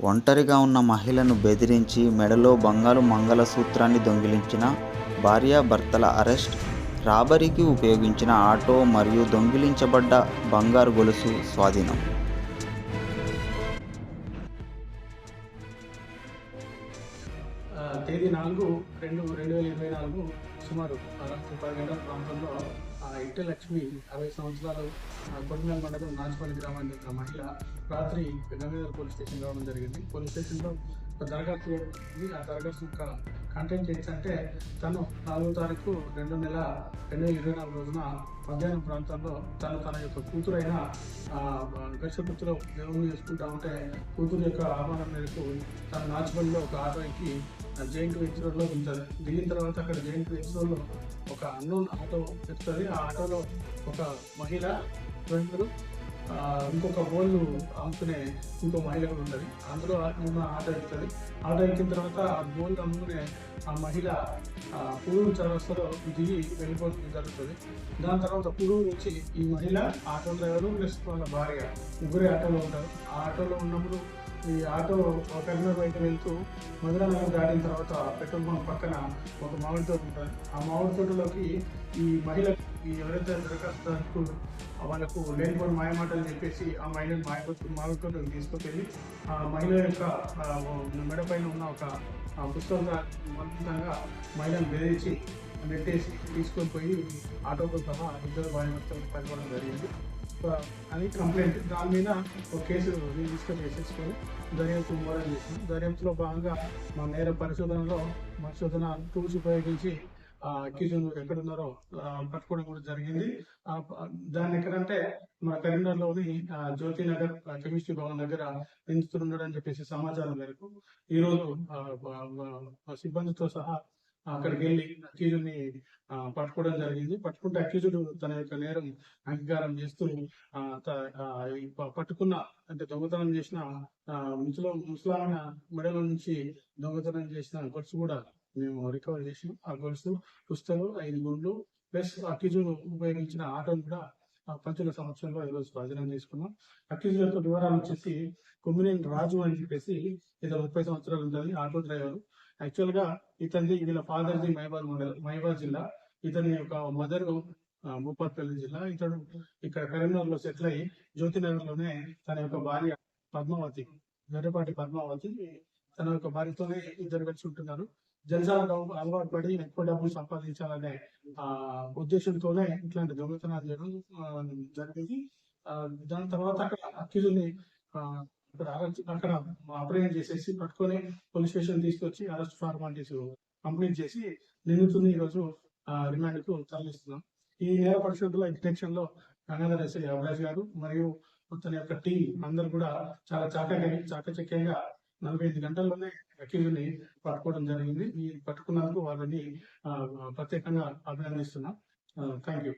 ఒంటరిగా ఉన్న మహిళను బెదిరించి మెడలో బంగారు మంగళసూత్రాన్ని దొంగిలించిన భార్యాభర్తల అరెస్ట్ రాబరీకి ఉపయోగించిన ఆటో మరియు దొంగిలించబడ్డ బంగారు గొలుసు స్వాధీనం. తేదీ నాలుగు రెండు రెండు వేల ఇరవై నాలుగు సుమారు పది గంటల ప్రాంతంలో ఇట్టె లక్ష్మి అరవై సంవత్సరాలు ఆ, మండలం నాచుపల్లి గ్రామానికి చెందిన మహిళ రాత్రి గంగాధర్ పోలీస్ స్టేషన్ రావడం జరిగింది. పోలీస్ స్టేషన్లో దరఖాస్తు ఆ దరఖాస్తు కంటెంట్ ఏంటంటే తను నాలుగో తారీఖు రెండు నెల రెండు వేల ఇరవై నాలుగు రోజున మధ్యాహ్నం ప్రాంతంలో తను తన యొక్క కూతురైన గడిచపుత్రలో దేవుని చేసుకుంటా ఉంటే కూతురు యొక్క ఆహ్వానం మేరకు తన నాచుబడిలో ఒక ఆటోకి ఎక్కి జైంట్ వెంచ్ దిగిన తర్వాత అక్కడ జైంట్ వెంచర్లో ఒక అన్నోన్ ఆటో చెప్తుంది ఆ ఆటోలో ఒక మహిళ రెండు ఇంకొక బోల్ అమ్ముకునే ఇంకో మహిళ కూడా ఉంటుంది అందులో ఉన్న ఆటో ఎక్కుతుంది ఆటో ఎక్కిన తర్వాత ఆ బోల్ అమ్ముకునే ఆ మహిళ ఆ, పురుగు చరవస్థలో దిగి వెళ్ళిపోవడం జరుగుతుంది. దాని తర్వాత పురుగు నుంచి ఈ మహిళ ఆటో డ్రైవరు ప్లస్ వాళ్ళ భార్య ముగ్గురే ఆటోలో ఉంటారు. ఆ ఆటోలో ఉన్నప్పుడు ఈ ఆటో కరీంనగర్ బయట వెళ్తూ మధురానగర్ దాటిన తర్వాత పెట్రోల్ బంక్ పక్కన ఒక మామిడి తోట ఉంటుంది. ఆ మామిడి తోటలోకి ఈ మహిళ ఈ ఎవరైతే దరఖాస్తు వాళ్ళకు లేనిపోయిన మాయమాటలు చెప్పేసి ఆ మహిళను మాయకొచ్చు మామిడి తోటకు తీసుకువెళ్ళి ఆ మహిళ యొక్క మెడ పైన ఉన్న ఒక పుస్తకం పుస్తకంగా మహిళను బెదిరించి నెట్టేసి తీసుకొని పోయి ఆటోతో సహా ఇద్దరు భార్య భర్తలు జరిగింది. అని కంప్లైంట్. దాని మీద ఒక కేసు రిజిస్టర్ చేసేసుకొని దర్యాప్తు మోడల్ చేసింది దర్యాప్తులో భాగంగా మా నేర పరిశోధనలో పరిశోధన టూల్స్ ఉపయోగించి అక్యూజన్ ఎక్కడున్నారో ఆ, పట్టుకోవడం కూడా జరిగింది. దాన్ని ఎక్కడంటే మన కరీంనగర్లోని జ్యోతి నగర్ కెమిస్ట్రీ భవన్ దగ్గర నిందితుడు చెప్పేసి సమాచారం మేరకు ఈ రోజు సిబ్బందితో సహా అక్కడికి వెళ్ళి అక్యూజుని పట్టుకోవడం జరిగింది. పట్టుకుంటే అక్యూజుడు తన యొక్క నేరం అంగీకారం చేస్తూ పట్టుకున్న అంటే దొంగతనం చేసిన ఆ, ముసలో ముసలామైన మెడల నుంచి దొంగతనం చేసిన గొలుసు కూడా మేము రికవర్ చేసి ఆ గొలుసు పుస్తలు ఐదు గుండ్లు ప్లస్ అక్యూజుడు ఉపయోగించిన ఆటోను కూడా పంతొమ్మిది పంచుల సంవత్సరంలో ఈరోజు స్వాధీనం చేసుకున్నాం. అక్యూజుడ్ యొక్క వివరాలు వచ్చేసి కొమ్మినేని రాజు అని చెప్పేసి ఇతను ముప్పై సంవత్సరాలు ఉంటుంది ఆటో డ్రైవర్. యాక్చువల్గా ఇతనిది వీళ్ళ ఫాదర్ ది మైబాద్ మండలం మైబాద్ జిల్లా. ఇతని యొక్క మదర్ భూపాల్పల్లి జిల్లా. ఇతడు ఇక్కడ కరీంనగర్లో సెటిల్ అయ్యి జ్యోతినగర్లోనే తన యొక్క భార్య పద్మావతి గర్రపాటి పద్మావతి తన యొక్క భార్యతోనే ఇద్దరు కలిసి ఉంటున్నారు జలసాలకు అలవాటు పడి ఎక్కువ డబ్బులు సంపాదించాలనే ఆ ఉద్దేశంతోనే ఇట్లాంటి దొంగతనాలు చేయడం జరిగింది. దాని తర్వాత అక్కడ అక్యూజుని అక్కడ అక్కడ అప్రహెండ్ చేసేసి పట్టుకొని పోలీస్ స్టేషన్ తీసుకొచ్చి అరెస్ట్ ఫార్మాలిటీస్ కంప్లీట్ చేసి నిందితుని ఈరోజు రిమాండ్కు తరలిస్తున్నాం. ఈ నేర పరిశోధనలో ఇంటెన్షన్లో గంగాధర్ ఎస్ఐ అవరాజ్ గారు మరియు తన యొక్క టీం అందరు కూడా చాలా చాకచక్యంగా నలభై ఐదు గంటల్లోనే అక్యూజ్ని పట్టుకోవడం జరిగింది. ఈ పట్టుకున్నందుకు వాళ్ళని ఆ, ప్రత్యేకంగా అభినందిస్తున్నాం. Thank you